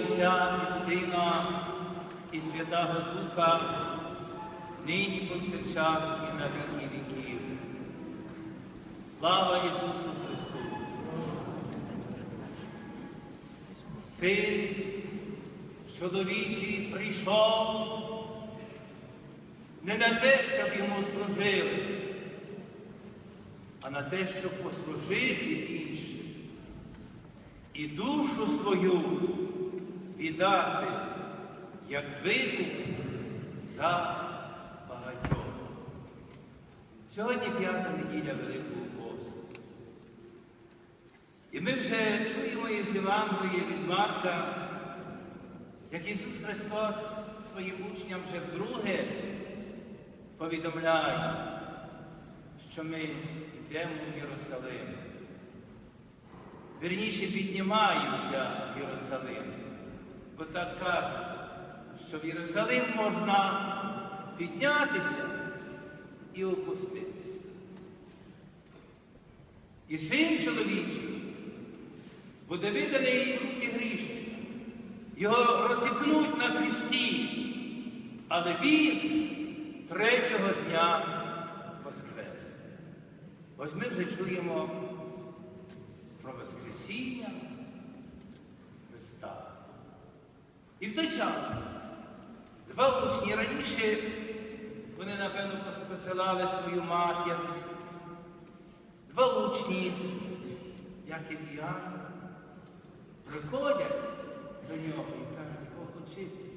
Отця і Сина, і Святого Духа, нині повсякчас і на віки віків. Слава Ісусу Христу! Син чоловічий прийшов не на те, щоб йому служили, а на те, щоб послужити іншим і душу свою віддати, як викуп за багатьох. Сьогодні п'ята неділя Великого посту. І ми вже чуємо із Євангелія від Марка, як Ісус Христос своїм учням вже вдруге повідомляє, що ми йдемо в Єрусалим. Вірніше піднімаємося в Єрусалим, бо так кажуть, що в Єрусалим можна піднятися і опуститися. І син чоловічий буде виданий руки грішника. Його розіпнуть на хресті, але він третього дня воскресне. Ось ми вже чуємо про Воскресіння Христа. І в той час два учні раніше вони, напевно, посилали свою матір. Два учні, як і Іоанн, приходять до нього і кажуть, «О, учитель,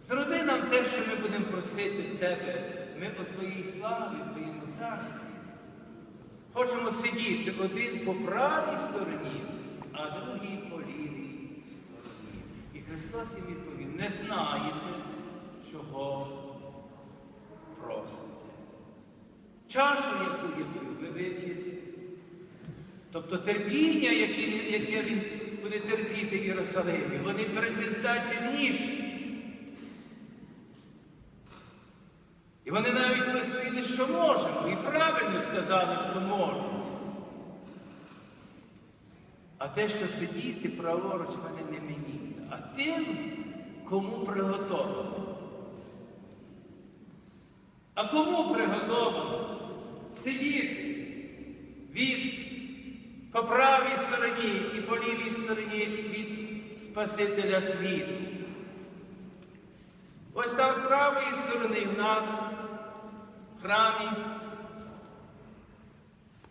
Зроби нам те, що ми будемо просити в тебе. Ми у твоїй славі, в твоєму царстві. Хочемо сидіти один по правій стороні, а другий по лівій Христос їм відповів, не знаєте, чого просите. Чашу, яку я п'ю, ви вип'єте. Тобто терпіння, яке він, яке він буде терпіти в Єрусалимі, вони перетерплять пізніше. І вони навіть відповіли, що можемо, і правильно сказали, що можуть. А те, що сидіти праворуч мене не мені, а тим, кому приготовано. А кому приготовано сидіти від по правій стороні і по лівій стороні від Спасителя світу? Ось там з правої сторони в нас в храмі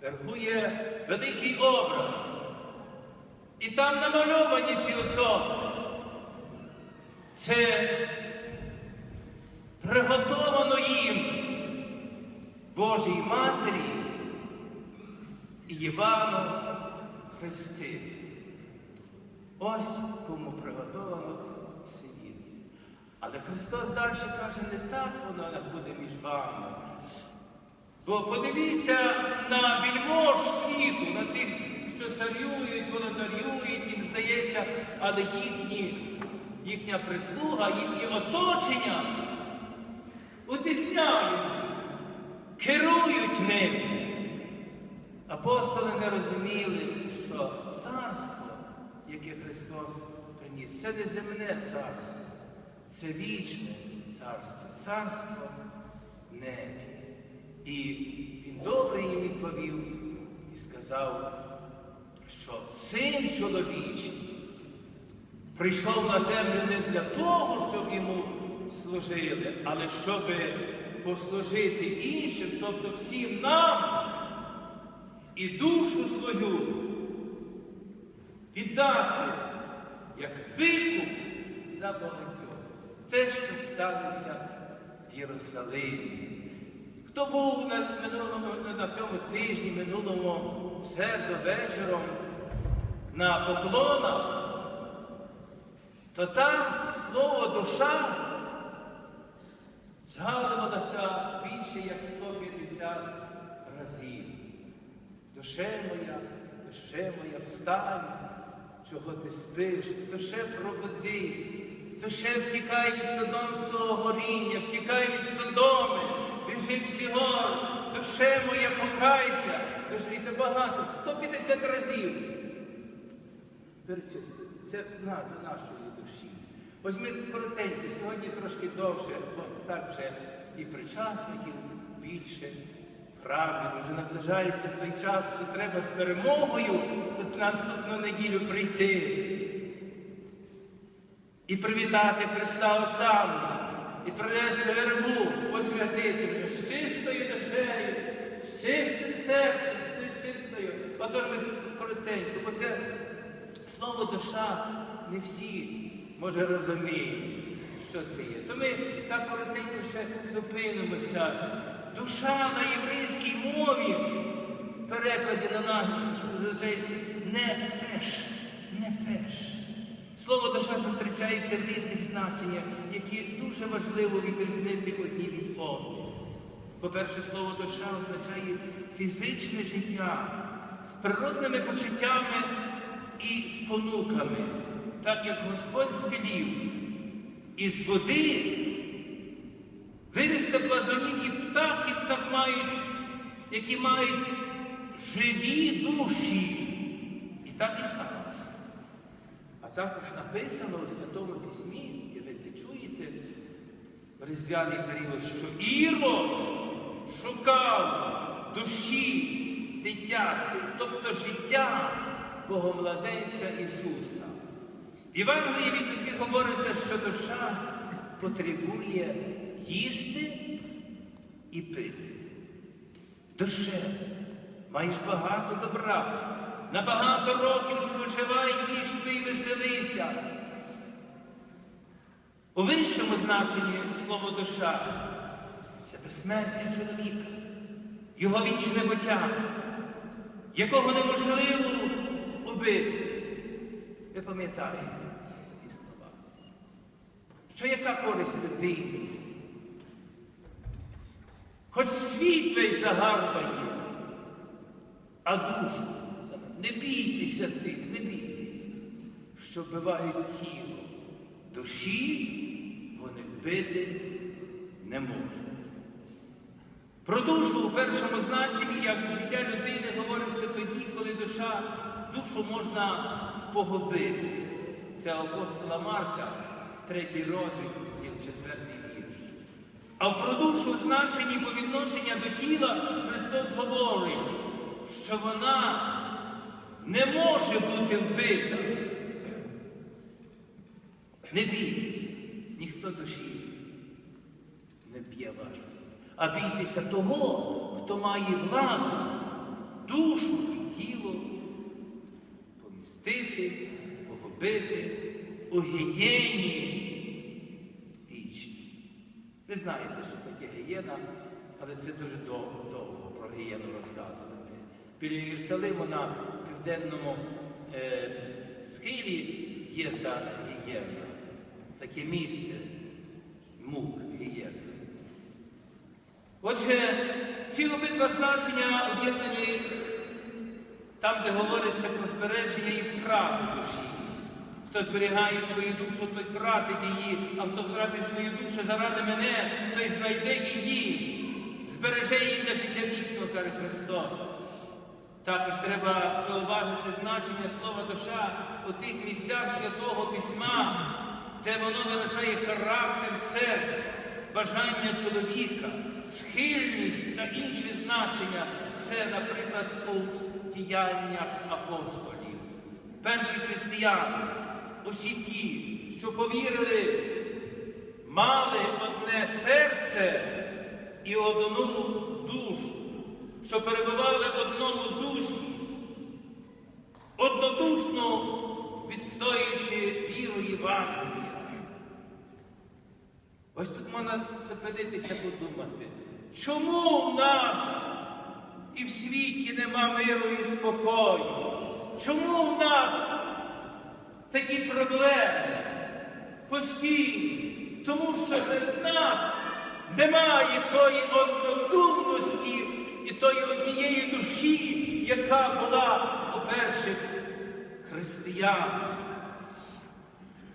верхує великий образ. І там намальовані ці особи. Це приготовано їм Божій Матері і Івану Хрестити. Ось кому приготовано сидіти. Але Христос далі каже, не так воно буде між вами. Бо подивіться на вільмож світу, на тих, що царюють, володарюють, їм здається, але їхні, їхня прислуга, їхнє оточення утисняють, керують ними. Апостоли не розуміли, що царство, яке Христос приніс, це не земне царство. Це вічне царство, царство небі. І він добре їм відповів і сказав, що син чоловічий прийшов на землю не для того, щоб йому служили, але щоб послужити іншим, тобто всім нам і душу свою віддати як викуп за багатьох те, що станеться в Єрусалимі. Хто був на минулому, на цьому тижні, минулому, в середу вечором на поклонах, то там слово душа згадувалося більше як 150 разів. Душе моя, душе моя, встань, чого ти спиш, душе пробудись. Душе втікай від Содомського горіння, втікай від Содоми, біжи всі гор, душе моя, покайся, душе, і багато, 150 разів. Перечислити. Це на, до нашої душі. Ось ми коротенько, сьогодні трошки довше, бо так вже і причасників більше, храмів, вже наближається той час, що треба з перемогою на наступну неділю прийти і привітати Христа Осанна, і принести вербу, посвятити вже з чистою душею, з чистим серцем, з чистою. Отож ми коротенько, бо це слово душа не всі, може, розуміють, що це є. То ми так коротенько ще зупинимося. Душа на єврейській мові, в перекладі на нашу, не феш, не феш. Слово душа зустрічається в різних значеннях, які дуже важливо відрізнити одні від одних. По-перше, слово душа означає фізичне життя з природними почуттями і спонуками, так як Господь звелів із води вивести плазунів і птахів, так мають, які мають живі душі. І так і сталося. А також написано у Святому Письмі, і ви те чуєте в різдвяний період, що Ірод шукав душі дитяти, тобто життя Богомладенця Ісуса. В Євангелії від Луки говориться, що душа потребує їсти і пити. Душе, маєш багато добра. На багато років спочивай, їж ти і веселися. У вищому значенні слово душа це безсмертя чоловіка, його вічне буття, якого неможливо убити. Ви пам'ятаєте ті слова? Що яка користь людини? Хоч світ весь загарбає, а душу не бійтеся тих, не бійтеся, що вбивають тіло. Душі вони вбити не можуть. Про душу у першому значенні, як життя людини, говориться тоді, коли душа, душу можна погубити. Це апостола Марка, третій розділ, четвертий вірш. А про душу значенні по відношення до тіла Христос говорить, що вона не може бути вбита. Не бійтеся, ніхто душі не б'є вашу, а бійтеся того, хто має владу, душу помістити, погубити у гієні вічній. Ви знаєте, що таке гієна, але це дуже довго, довго про гієну розказувати. Біля Єрусалиму на південному е, схилі є та гієна, таке місце, мук гієна. Отже, ці обидва значення об'єднані там, де говориться про збереження і втрату душі. Хто зберігає свою душу, той втратить її, а хто втратить свою душу заради мене, той знайде її, збереже її для життя вічного, каже Христос. Також треба зауважити значення слова душа у тих місцях Святого Письма, де воно виражає характер серця, бажання чоловіка, схильність та інші значення. Це, наприклад, у діяннях апостолів. Перші християни, усі ті, що повірили, мали одне серце і одну душу що перебували в одному дусі, однодушно відстоюючи віру Євангелія. Ось тут можна зупинитися подумати, чому в нас і в світі нема миру і спокою? Чому в нас такі проблеми постійні? Тому що серед нас немає тої однодумності і тої однієї душі, яка була у перших християн.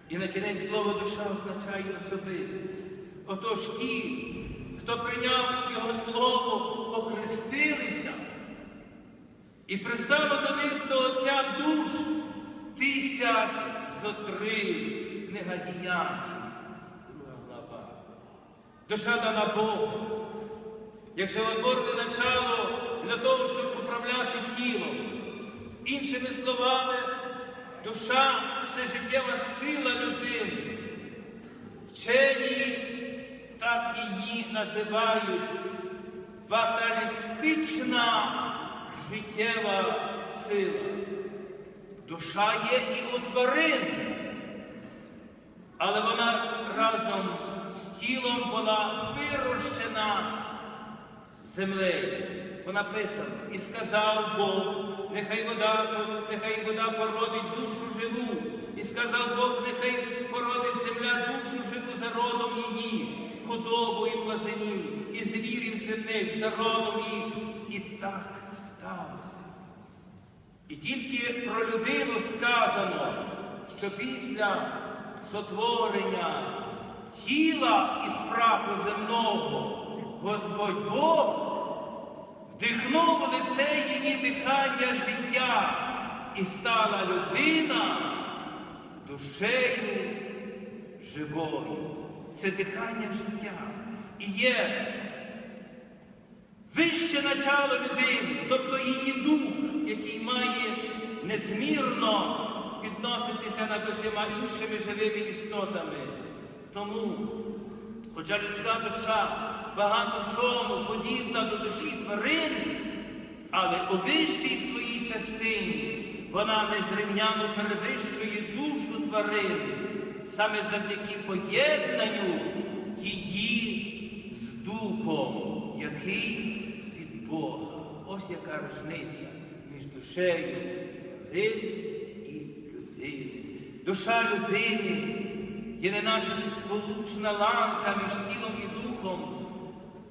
І на кінець слово душа означає особистість. Отож ті, хто прийняв Його слово, охрестилися, і пристало до них того дня душ тися зо 3, книга діянь, друга глава. Душа дана Богу, як животворне начало для того, щоб управляти тілом. Іншими словами, душа це життєва сила людини. Вчені так її називають фаталістична життєва сила. Душа є і у тварин, але вона разом з тілом була вирощена землею. Бо написано, і сказав Бог, нехай вода, нехай вода породить душу живу. І сказав Бог, нехай породить земля душу живу за родом її, худобу і плазенів, і звірів земних за родом їх. І так сталося. І тільки про людину сказано, що після сотворення тіла із праху земного Господь Бог вдихнув в лице її дихання життя і стала людина душею живою. Це дихання життя. І є вище начало людини, тобто її дух, який має незмірно підноситися над усіма іншими живими істотами. Тому, хоча людська душа багато в чому подібна до душі тварин, але у вищій своїй частині вона незрівняно перевищує душу тварин саме завдяки поєднанню її з духом, який від Бога. Ось яка різниця між душею тварин і людини. Душа людини є неначе сполучна ланка між тілом і духом,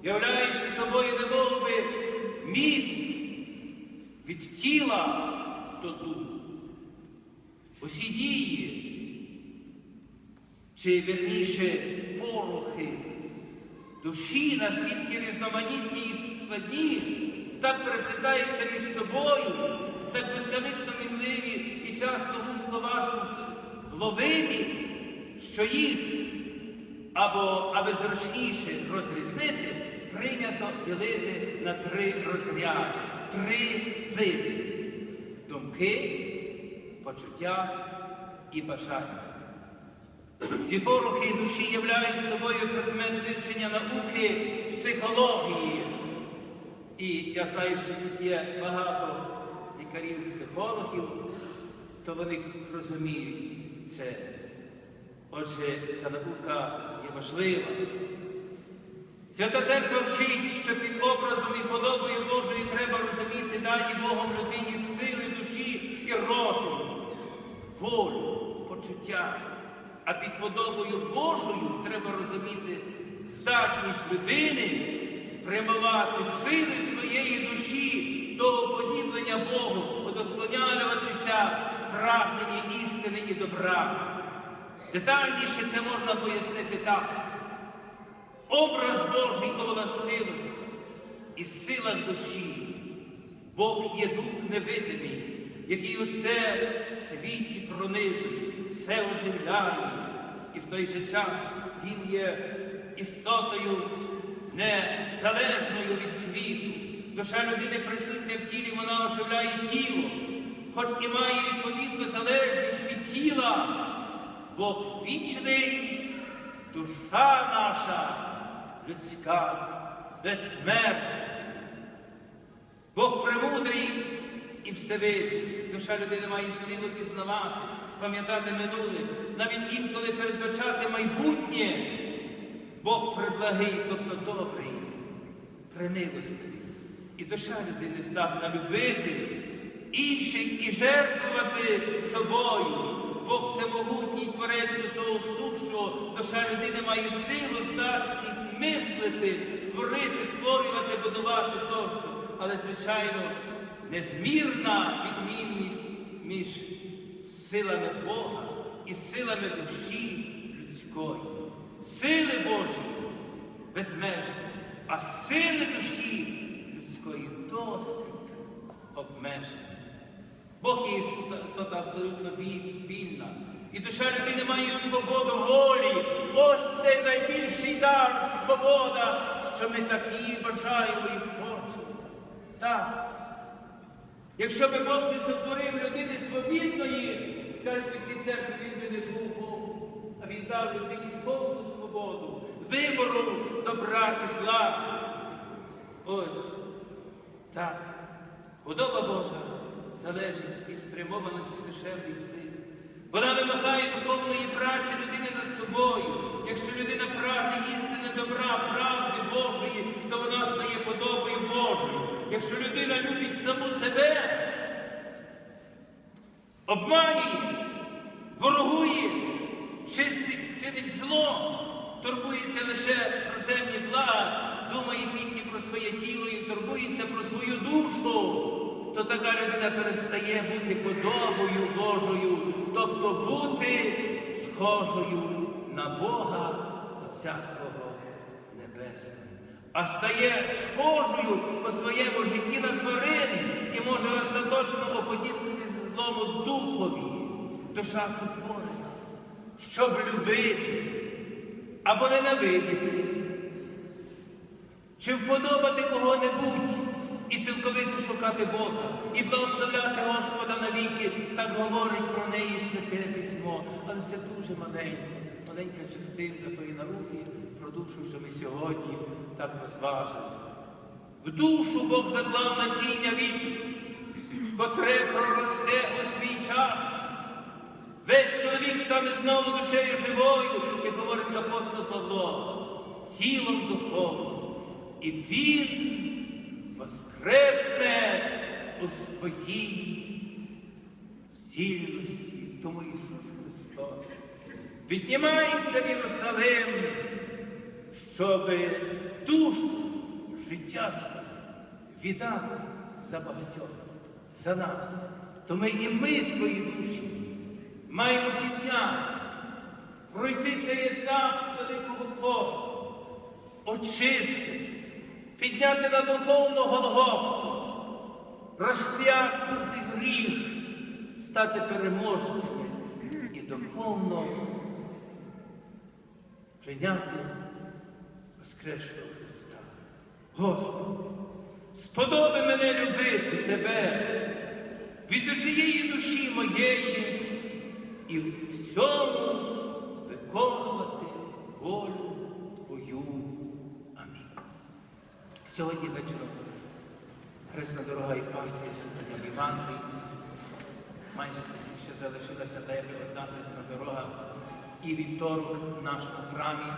являючи собою немов би міст від тіла до духу. Усі дії, чи вірніше порухи душі настільки різноманітні і складні, так переплітаються між собою, так безконечно мінливі і часто густо важко вловимі, що їх або аби зручніше розрізнити, прийнято ділити на три розряди, три види думки, почуття і бажання. Ці порухи душі являють собою предмет вивчення науки психології. І я знаю, що тут є багато лікарів-психологів, то вони розуміють це. Отже, ця наука є важлива. Свята церква вчить, що під образом і подобою Божою треба розуміти дані Богом людині сили душі і розуму, волю, почуття. А під подобою Божою треба розуміти здатність людини спрямувати сили своєї душі до уподіблення Богу, удосконалюватися прагненні істини і добра. Детальніше це можна пояснити так. Образ Божий у властивості і силах душі. Бог є дух невидимий, який усе в світі пронизує, все оживляє. І в той же час Він є істотою незалежною від світу. Душа людини присутня в тілі, вона оживляє тіло, хоч і має відповідну залежність від тіла. Бог вічний, душа наша людська, безсмертна. Бог премудрий і всевидець. Душа людини має силу пізнавати, пам'ятати минуле, навіть інколи передбачати майбутнє. Бог приблагий, тобто добрий, примилостивий. І душа людини здатна любити інших і жертвувати собою. Бог всемогутній творець усього сущого, душа людини має силу, здатність мислити, творити, створювати, будувати тощо. Але, звичайно, незмірна відмінність між силами Бога і силами душі людської. Сили Божі безмежні, а сили душі людської досить обмежені. Бог є абсолютно вільна. І душа людини має свободу волі. Ось цей найбільший дар, свобода, що ми так її бажаємо і хочемо. Так. Якщо би Бог не сотворив людини свобідної, кажуть, у цій церкві він би не був Богом, а він дав людині повну свободу, вибору добра і зла. Ось так. Худоба Божа залежить від спрямованості душевних сил. Вона вимагає духовної праці людини над собою. Якщо людина прагне істини добра, правди Божої, то вона стає подобою Божою. Якщо людина любить саму себе, обманює, ворогує, чистить, чинить зло, турбується лише про земні блага, думає тільки про своє тіло і турбується про свою душу, то така людина перестає бути подобою Божою, тобто бути схожою на Бога Отця свого Небесного. А стає схожою по своєму житті на тварин і може остаточно оподібнити злому духові. Душа сотворена, щоб любити або ненавидіти, чи вподобати кого-небудь і цілковито шукати Бога, і благословляти Господа навіки, так говорить про неї святе письмо. Але це дуже маленька, маленька частинка тої науки про душу, що ми сьогодні так розважили. В душу Бог заклав насіння вічності, котре проросте у свій час. Весь чоловік стане знову душею живою, як говорить апостол Павло, тілом духовним. І він воскресне у своїй сильності, тому Ісус Христос. Піднімається в Єрусалим, щоб душу життя своє віддати за багатьох, за нас. То ми і ми свої душі маємо підняти, пройти цей етап Великого посту, очистити, підняти на духовну Голгофту, розп'яти гріх, стати переможцями і духовно прийняти Воскресшого Христа. Господи, сподоби мене любити Тебе від усієї душі моєї і в всьому виконувати волю Твою. Амінь. Сьогодні вечором Хресна і пасія в Євангелії. Майже ще залишилася тебе одна хресна дорога. І вівторок в нашому храмі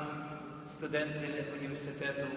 студенти університету